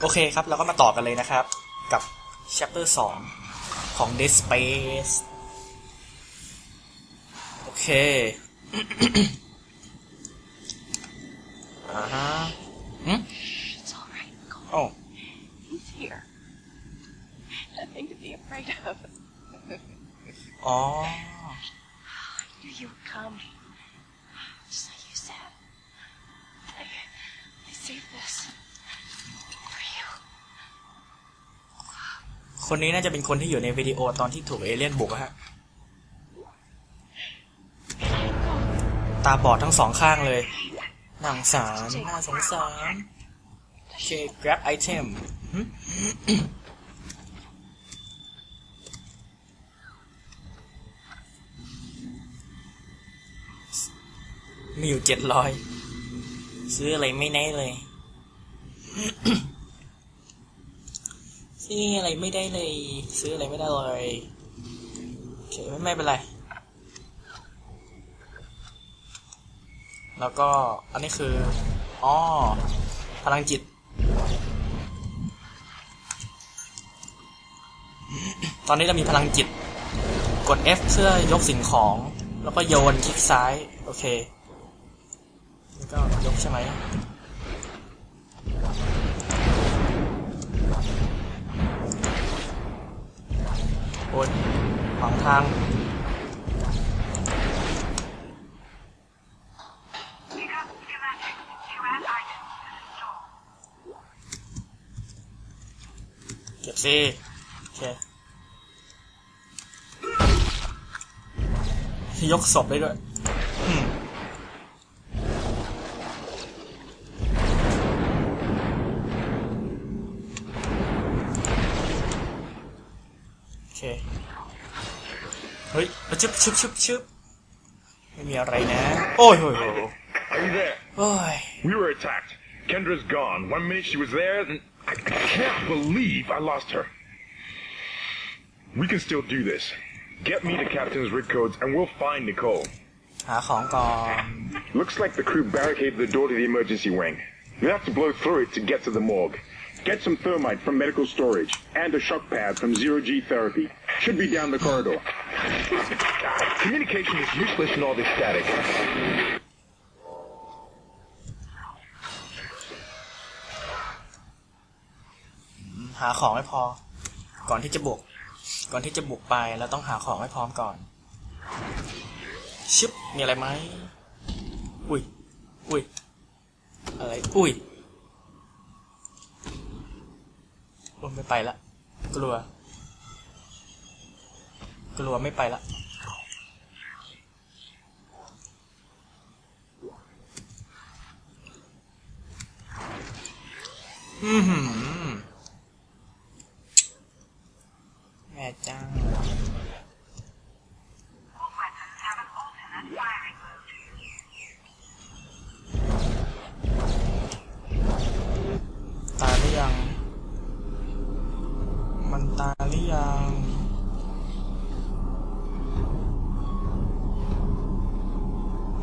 โอเคครับ เราก็มาต่อกันเลยนะครับ กับ chapter 2 ของ Dead Space โอเคอ่าฮะหึ It's all right, Cole. โอ้ He's here. Nothing to be afraid of. อ๋อ I knew you would come. Just like you said. I, I saved this for you. คนนี้น่าจะเป็นคนที่อยู่ในวิดีโอตอนที่ถูกเอเลี่ยนบุกฮะ ตาบอดทั้งสองข้างเลยน่าสงสารน่าสงสารโอเค grab item มีอยู่เจ็ดร้อยซื้ออะไรไม่ได้เลย ซื้ออะไรไม่ได้เลย ซื้ออะไรไม่ได้เลยโอเคไม่ไม่เป็นไร แล้วก็อันนี้คืออ๋อพลังจิต ตอนนี้เรามีพลังจิต กด F เพื่อยกสิ่งของ แล้วก็โยนคลิกซ้าย โอเคแล้วก็ยกใช่ไหม โอ้ยขวางทางเก็บสิโอเคยกศพได้ด้วย เฮ้ยชึบชึบชึบชึบไม่มีอะไรนะ โอ้ยโอ้ยโอ้ย Are you there? โอ้ย We were attacked. Kendra's gone. One minute she was there, then I, I can't believe I lost her. We can still do this. Get me the captain's rig codes and we'll find Nicole. หาของก่อน Looks like the crew barricaded the door to the emergency wing. We have to blow through it to get to the morgue. Get some thermite from medical storage and a shock pad from zero G therapy. Should be down the corridor. Communication is useless in all this static. หาของไม่พอ ก่อนที่จะบุก ก่อนที่จะบุกไปเราต้องหาของให้พร้อมก่อน ชึบ มีอะไรไหม อุ้ย อุ้ย อะไร อุ้ย โอ้ไม่ไปละ กลัว กลัวไม่ไปละอืมหือ แม่จ้า All weapons have an alternate firing mode. ตายหรือยัง มันตายหรือยัง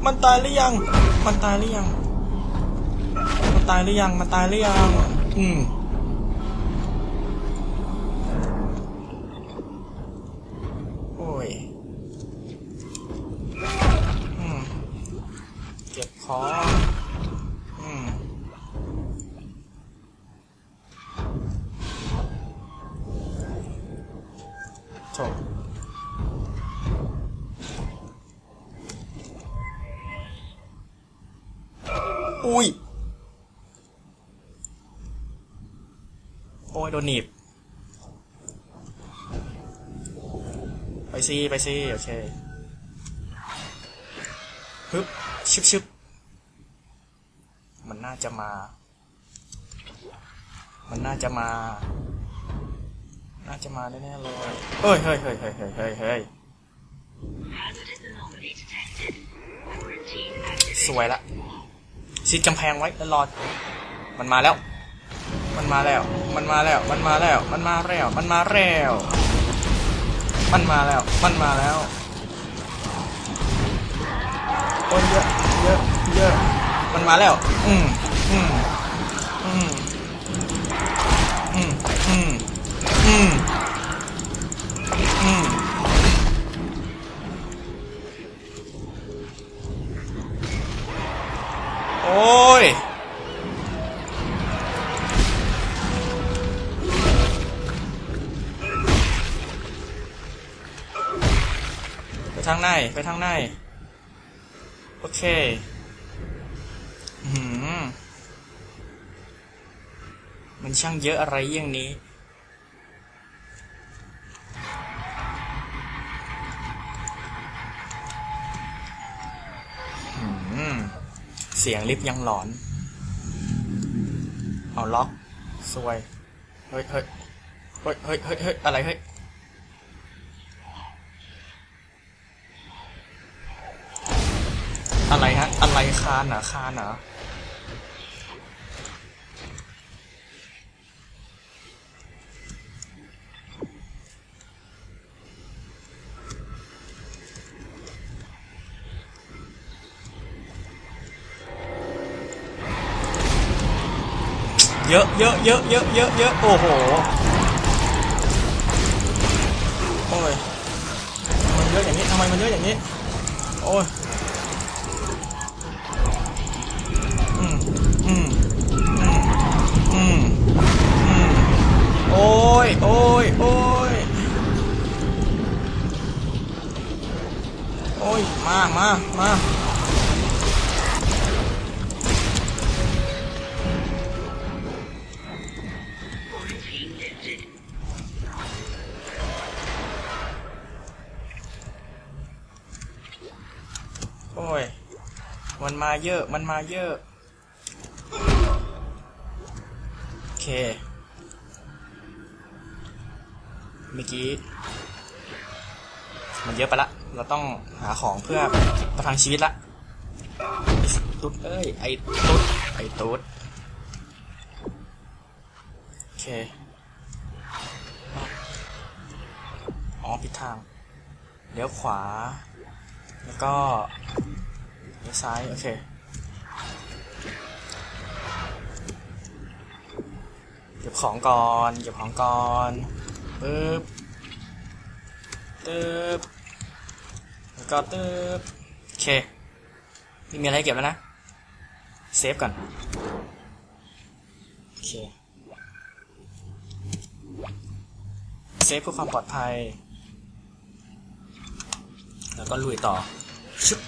มัน ตายหรือยัง มันตายหรือยัง มันตายหรือยัง มันตายหรือยัง อืมโอ้ย อืม เก็บของ อุ้ย โอ้ยโดนหนีบ ไปซีไปซีโอเคฮึบชึบชึบมันน่าจะมา มันน่าจะมา น่าจะมาแน่ๆเลยเฮ้ยเฮ้ยเฮ้ยเฮ้ยเฮ้ยเฮ้ยเฮ้ย Hazardous anomaly detected. Quarantine activated. สวยละ ซีดกำแพงไว้แล้วรอมันมาแล้ว มันมาแล้ว มันมาแล้ว มันมาแล้ว มันมาแล้ว มันมาแล้ว มันมาแล้ว มันมาแล้วคนเยอะ เยอะ เยอะ มันมาแล้ว อืมอืมอืมอืมอืมอืม ไปทางไหนไปทางไหนโอเคอืมมันช่างเยอะอะไรอย่างนี้อืมเสียงลิฟต์ยังหลอน เอาล็อก สวย เฮ้ยเฮ้ยเฮ้ยเฮ้ยเฮ้ยเฮ้ยอะไรเฮ้ย อะไรฮะ อะไรคานเหรอคานเหรอเยอะเยอะเยอะเยอะเยอะเยอะโอ้โห โอ้ย มันเยอะอย่างนี้ทำไมมันเยอะอย่างนี้ โอ้ย ยโอ้ยโอ้ยโอ้ยมามามาโอ้ย มันมาเยอะ มันมาเยอะ โอเค เมื่อกี้มันเยอะไปละ เราต้องหาของเพื่อประทังชีวิตละตุ๊ดเอ้ย ไอ้ตุ๊ด ไอ้ตุ๊ด โอเค อ๋อผิดทาง เลี้ยวขวา แล้วก็เลี้ยวซ้าย โอเคเก็บของก่อนเก็บของก่อน ปึ๊บตึ๊บแล้วก็ตึ๊บโอเคไม่มีอะไรให้เก็บแล้วนะ เซฟก่อน โอเค เซฟเพื่อความปลอดภัย แล้วก็ลุยต่อชึบ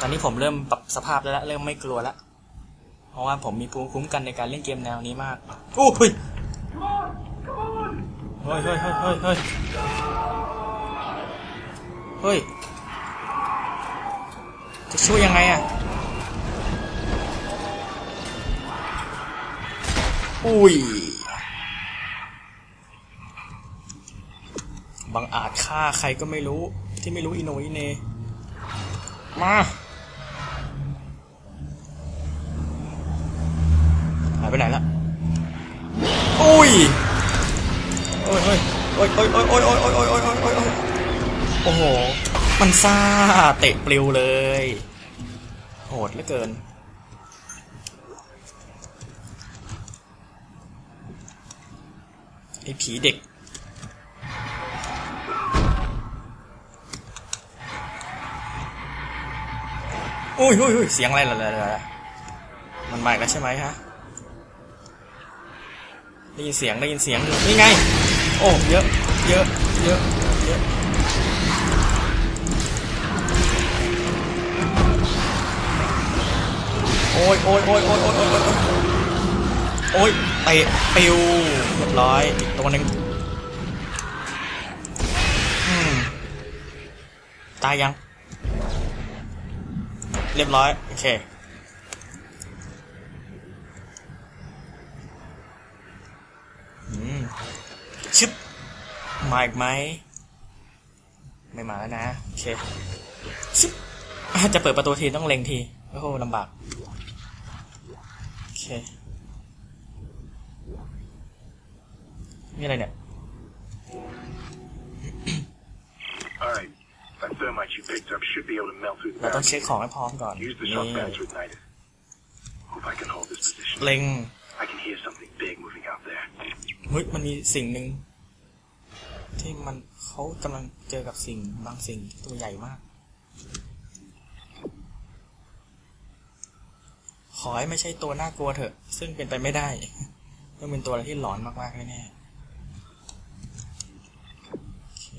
ตอนนี้ผมเริ่มปรับสภาพแล้วละเริ่มไม่กลัวแล้วเพราะว่าผมมีภูมิคุ้มกันในการเล่นเกมแนวนี้มากโอ้ย ฮ้ยเฮ้ยเฮ้ยเฮ้ยเฮ้ยเฮ้ย จะช่วยยังไงอะอุ้ยบังอาจฆ่าใครก็ไม่รู้ ที่ไม่รู้อิโนอิเน มาหายไปไหนละอุ้ย โอ้ยโอ้ยโอ้ยโอ้ยโอ้ยโอ้ยโอ้ยโอ้ยโอ้ยโอ้ยโอ้ยโอ้โห มันซ่าเตะปลิวเลย โหดเหลือเกิน ไอ้ผีเด็กอุ้ยอุ้ยอุ้ยเสียงอะไรล่ะล่ะมันมาอีกแล้วใช่ไหมฮะ ได้ยินเสียง ได้ยินเสียง นี่ไง โอ้เยอะเยอะเยอะเยอะโอ้ยโอ้ยโอ้ยโอ้ยโอ้ยโอ้ยโอ้ยเตะปิวเรียบร้อยอีกตัวหนึ่งตายยัง เรียบร้อย โอเค ชึบมาอีกไหม ไม่มาแล้วนะโอเคชึบอะจะเปิดประตูทีต้องเล็งทีโอ้โหลำบากโอเคนี่อะไรเนี่ย Alright. That thermite you picked up should be able to melt through the เราต้อง barrier. เช็คของให้พร้อมก่อน Use the นี่ shock pads to ignite it. Hope I can hold this position. เล็ง I can hear something big moving out there. เฮ้ยมันมีสิ่งหนึ่ง ที่มันเขากำลังเจอกับสิ่งบางสิ่งที่ตัวใหญ่มาก ขอให้ไม่ใช่ตัวน่ากลัวเถอะ ซึ่งเป็นไปไม่ได้ต้องเป็นตัวอะไรที่หลอนมากๆแน่ๆอ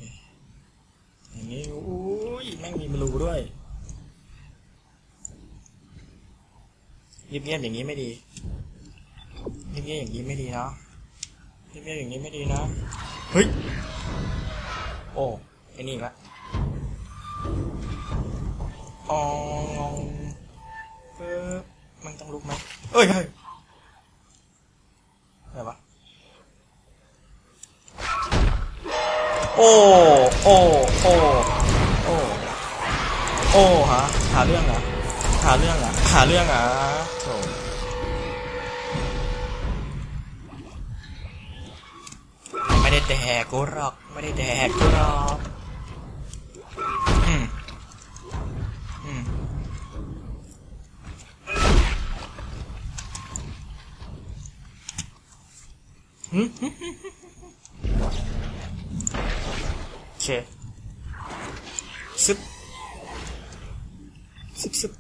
อย่างนี้อุ้ยแม่งมีบลูด้วยเงียบๆอย่างนี้ไม่ดีเงียบๆอย่างนี้ไม่ดีเนาะเงียบๆอย่างนี้ไม่ดีนะ เฮ้ย โอ้ไอ้นี่ละอ๋อเออมันต้องลุกไหมเอ้ยเฮ้ยอะไรวะโอ้โอ้โอ้โอ้โอ้ฮะหาเรื่องเหรอหาเรื่องเหรอหาเรื่องเหรอโแดกกูหรอก ไม่ได้แดกกูหรอกอืมอืมหืมหืมหืมโอเคซึบซึบซึบ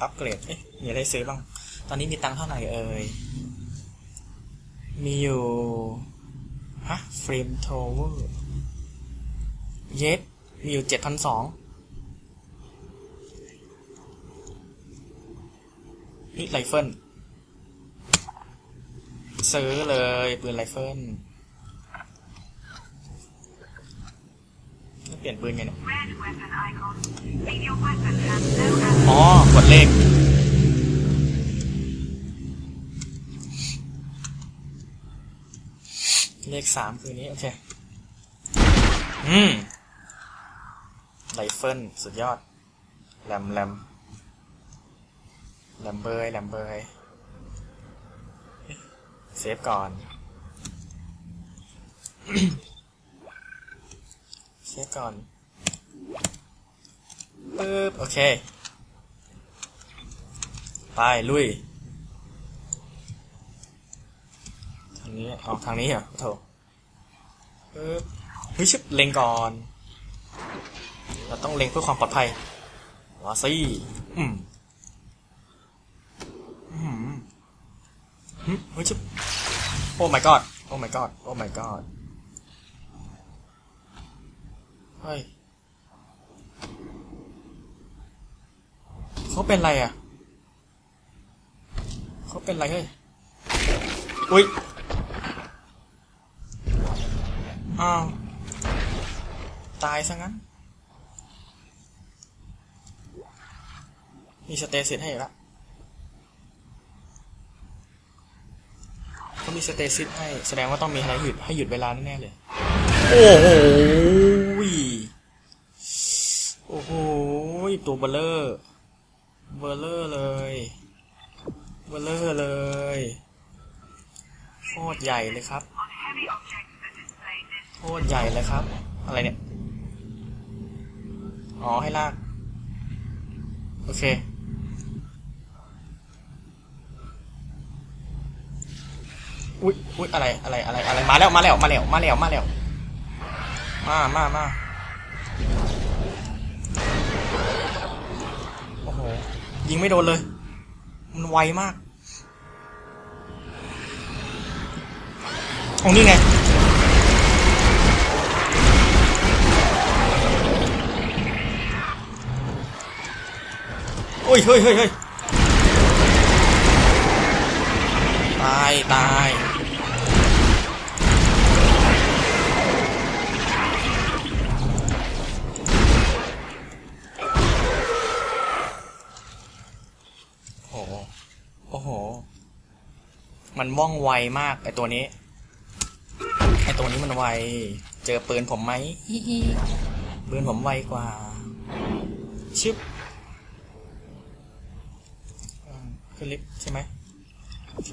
อัปเกรดเอ๊ะมีอะไรซื้อบ้าง ตอนนี้มีตังค์เท่าไหร่เอ่ย มีอยู่ฮะเฟรมโทเวอร์เย็ดมีอยู่เจ็ดพันสองนี่ไรเฟิลซื้อเลยปืนไรเฟิลเปลี่ยนปืนไงเนี่ยอ๋อกดเลข เลขสามคือนี้ โอเค อืมไรเฟิลสุดยอดแรมแรมแรมเบยแรมเบยเซฟก่อน เซฟก่อนปึ๊บโอเค ไป ลุย ทาง นี้ออกทางนี้เหรอโถปึ๊บเฮ้ยชิบเล็งก่อน เราต้องเล็งเพื่อความปลอดภัยว้าซี่อืมอืมเฮ้ยชิบโอ้ my god โอ้ my god โอ้ my god เฮ้ยเขาเป็นไรอะ เขาเป็นไรเฮ้ย อุ้ย อ้าว ตายซะงั้น มีสเตซิสให้อีกแล้วเขามีสเตซิสให้ แสดงว่าต้องมีอะไรหยุดให้หยุดเวลาแน่เลย โอ้โหโอ้โหตัวเบลเลอร์เบลเลอร์เลยเบลเลอร์เลยโคตรใหญ่เลยครับ on heavy objects that display this โค ตรใหญ่เลยครับ อะไรเนี่ย อ๋อ ให้ลาก โอเค อุ๊ยอุ๊ยอะไร อะไร อะไร อะไร มาแล้ว มาแล้ว มาแล้ว มาแล้ว มาแล้ว มา มา มา โอ้โห ยิงไม่โดนเลย มันไวมากตรงนี้ไง้ยเฮ้ยเฮ้ยเฮ้ยตาย ตาย โอ้โห โอ้โห มันว่องไวมาก ไอตัวนี้ ไอตัวนี้มันไว เจอปืนผมไหมปืนผมไวกว่าชึบ อืม ขึ้นลิฟต์ใช่ไหมโอเค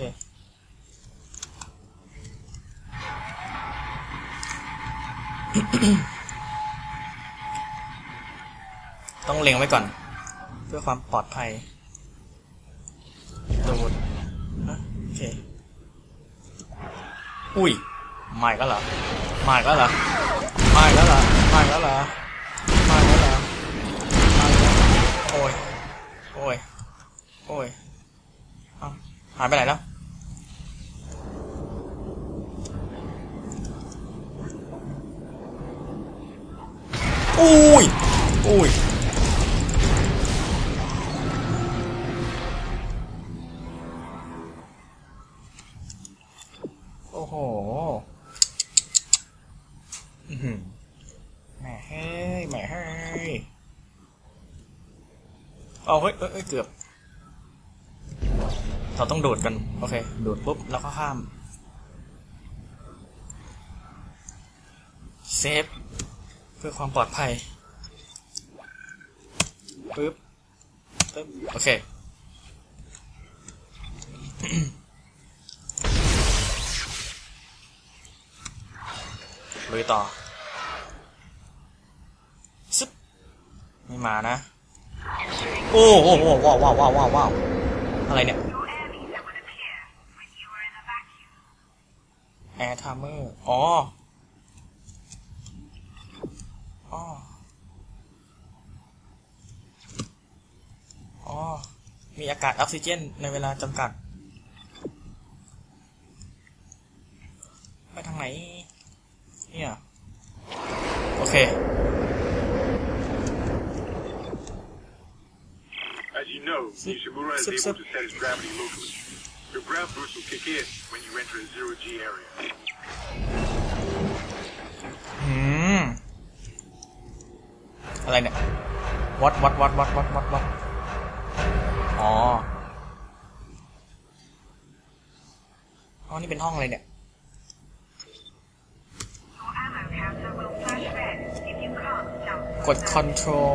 ต้องเล็งไว้ก่อน เพื่อความปลอดภัยโดนอะโอเค อุ้ยมาอีกแล้วเหรอมาอีกแล้วเหรอมาอีกแล้วเหรอมาอีกแล้วเหรอมาอีกแล้วเหรอมาอีกแล้วโอ้ยโอ้ยโอ้ยเอ้า หายไปไหนแล้ว อุ้ย อุ้ย โอ้โหอื้อหือแหม่เฮ้ยแหม่เฮ้ยเอาเฮ้ยเอ้ยเอ้ยเกือบ เราต้องโดดกันโอเค โดดปุ๊บแล้วก็ข้ามเซฟเพื่อความปลอดภัยปึ๊บปึ๊บโอเคลุยต่อซึบไม่มานะ โอ้โหว้าวว้าวว้าวว้าวว้าวอะไรเนี่ย Your air meter would appear when you were in a vacuum. แอร์ทามเมอร์อ๋ออ๋ออ๋อ มีอากาศออกซิเจนในเวลาจำกัด ไปทางไหน เนี่ย โอเค As you know, Sip, Nishimura is sip, able sip. to set his gravity locally. Your grav boost will kick in when you enter a zero G area. อะไรเนี่ย วัดวัดวัดวัดวัดวัดวัดอ๋ออ๋อนี้เป็นห้องอะไรเนี่ยกด control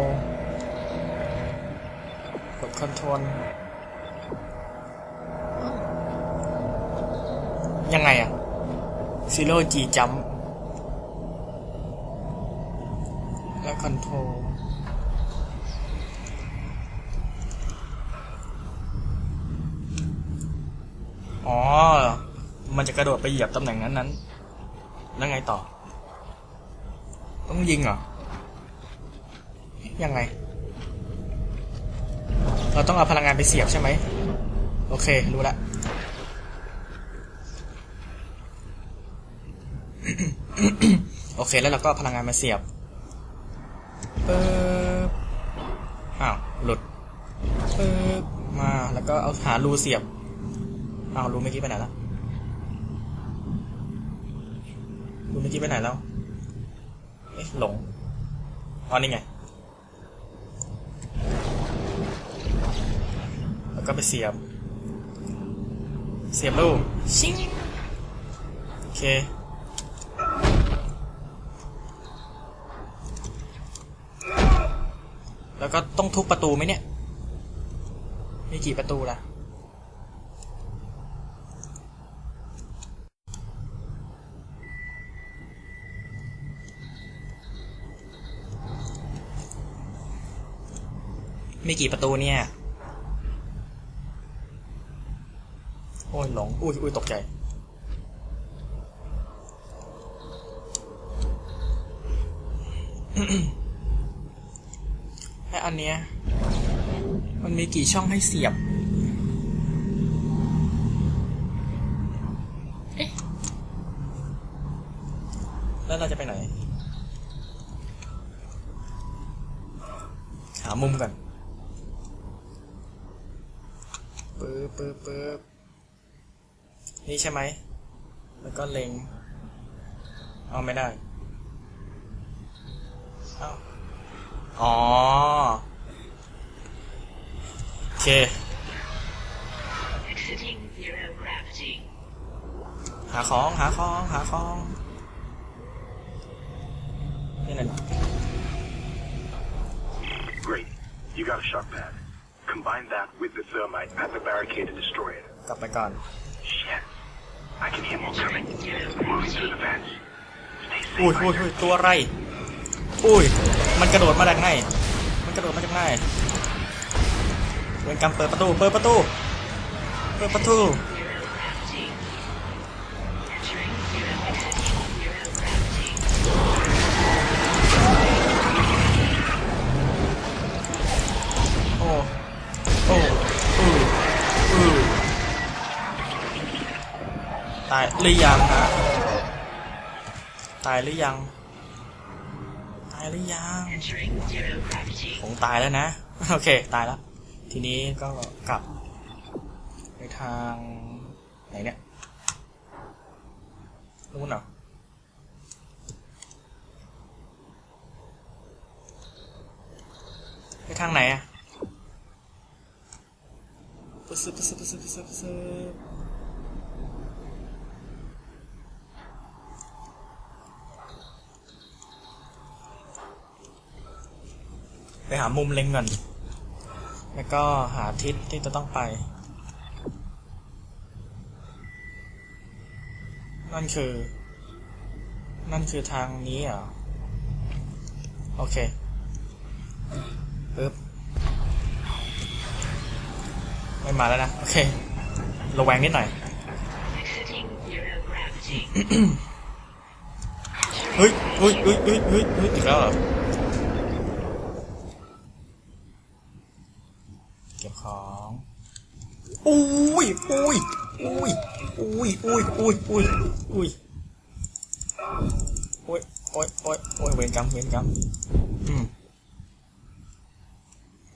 กด control ยังไงอะ zero g jump แล้ว control อ๋อ มันจะกระโดดไปเหยียบตำแหน่งนั้นนั้น แล้วไงต่อ ต้องยิงเหรอ ยังไง เราต้องเอาพลังงานไปเสียบใช่ไหม โอเค รู้ละโอเค แล้วเราก็เอาพลังงานมาเสียบ ปึ๊บอ้าวหลุดปึ๊บมาแล้วก็เอาหารูเสียบอ้าวรูเมื่อกี้ไปไหนแล้วรูเมื่อกี้ไปไหนแล้วเอ๊ะหลงอ๋อนี่ไงแล้วก็ไปเสียบ เสียบลูกชิงโอเค แล้วก็ต้องทุบประตูไหมเนี่ย มีกี่ประตูล่ะ มีกี่ประตูเนี่ย โอ้ยหลง อุ้ยอุ้ยตกใจ อันเนี้ย มันมีกี่ช่องให้เสียบ เอ๊ะ แล้วเราจะไปไหน หามุมก่อนปึ๊บปึ๊บปึ๊บนี่ใช่ไหม แล้วก็เล็ง เอาไม่ได้ เอาอ๋อ เค Exiting zero gravity. หาของหาของหาของนี่นั่น Great. You got a shock pad. Combine that with the thermite at the barricade to destroy it. กลับไปก่อน Shit. I can hear more coming. Moving through the vents. Stay อุ้ย safe. อุ้ย Isaac. อุ้ยตัวอะไรอุ้ยมันกระโดดมาจากไหนมันกระโดดมาจากไหน เวนกรรมเปิดประตู เปิดประตู เปิดประตู โอ้ โอ้อืออือตายหรือยังฮะ ตายหรือยัง ตายหรือยังคงตายแล้วนะ โอเค ตายแล้ว ทีนี้ก็กลับไปทางไหนเนี่ยนู่นเหรอไปทางไหนอะปึ๊บปึ๊บปึ๊บปึ๊บปึ๊บปึ๊บปึ๊บไปหามุมเล็งก่อน แล้วก็หาทิศที่จะต้องไป นั่นคือ นั่นคือทางนี้เหรอโอเคปึ๊บไม่มาแล้วนะ โอเค ระแวงนิดหน่อย เฮ้ยเฮ้ยเฮ้ยเฮ้ยเฮ้ยเฮ้ยอีกแล้วเหรอ เก็บของ อุ้ยอุ้ยอุ้ยอุ้ยอุ้ยอุ้ยอุ้ยอุ้ยโอ้ยโอ้ยโอ้ยโอ้ยเวรกรรมเวรกรรมอืม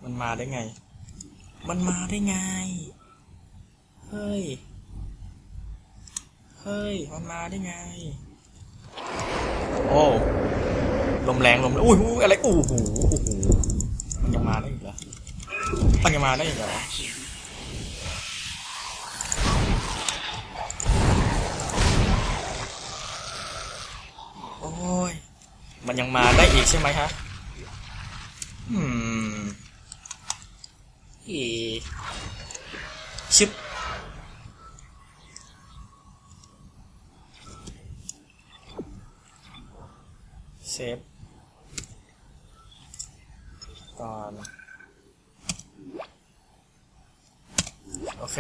มันมาได้ไง มันมาได้ไง เฮ้ย เฮ้ย มันมาได้ไง โอ้ ลมแรงลมอุ้ยอุ้ยอะไร อู้หูอู้หูมันยังมาได้อีกเหรอมันยังมาได้อีกเหรอ อ้ย มันยังมาได้อีกใช่ไหมฮะ อืม อีชิปเซฟก่อนโอเค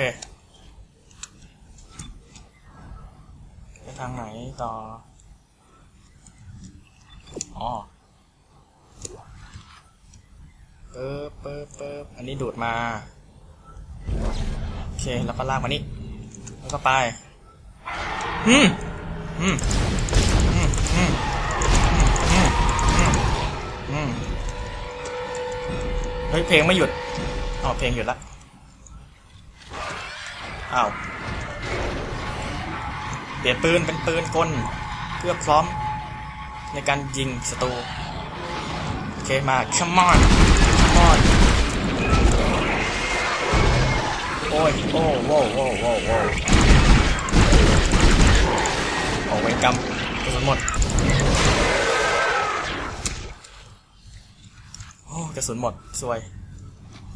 ไปทางไหนต่อ อ๋อเปิบเปิบเปิบอันนี้ดูดมา โอเค แล้วก็ลากมานี่แล้วก็ไป อืม อืม อืม อืม อืม อืม อืม เฮ้ย เพลงไม่หยุด อ๋อ เพลงหยุดละ อ้าว เปลี่ยนปืนเป็นปืนกล เพื่อพร้อม ในการยิงศัตรูโอเคมา come on come on โอ้ยโอ้โว้โว้โว้โว้โอ้เวรกรรมกระสุนหมดโอ้กระสุนหมดสวย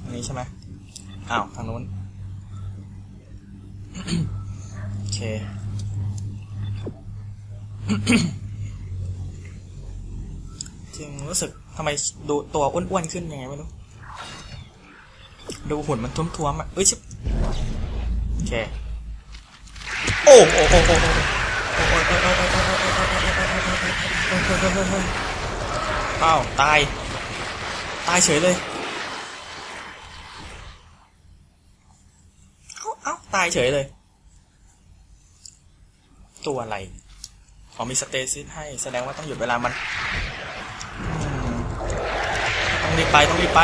อันนี้ใช่ไหมอ้าวทางนู้นโอเค จริงรู้สึกทำไมดูตัวอ้วนๆขึ้นยังไงไม่รู้ ดูหุ่นมันท้วมๆอะเอ้ยชิบโอเคโอ้โอ้โอ้โอ้อ้าวตาย ตายเฉยเลยเอ้าเอ้าตายเฉยเลย ตัวอะไรอ๋อมีสเตซิสให้แสดงว่าต้องหยุดเวลามัน ต้องรีบไปต้องรีบไป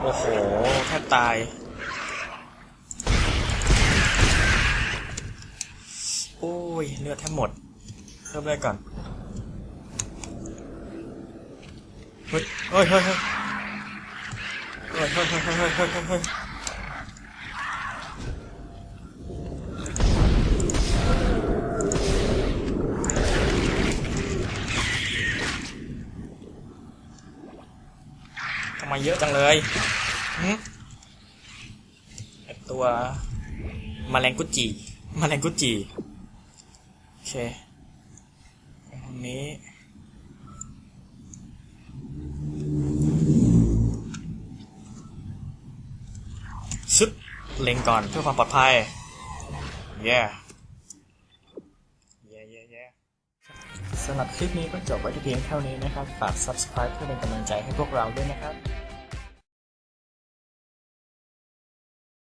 โอ้โห แทบตาย โอ้ย เลือดแทบหมด เริ่มเลยก่อน เฮ้ยเฮ้ยเฮ้ยเฮ้ยเฮ้ยเฮ้ยเฮ้ยเฮ้ย เฮ้ยเยอะจังเลยตัวมแมลงกุจีมแมลงกุจีโอเคไปทางนี้ซึบเล็งก่อนเพื่อความปลอดภัย yeah yeah yeah yeah สำหรับคลิปนี้ก็จบไว้ที่เพียงเท่านี้นะครับ ฝาก subscribe เพื่อเป็นกำลังใจให้พวกเราด้วยนะครับ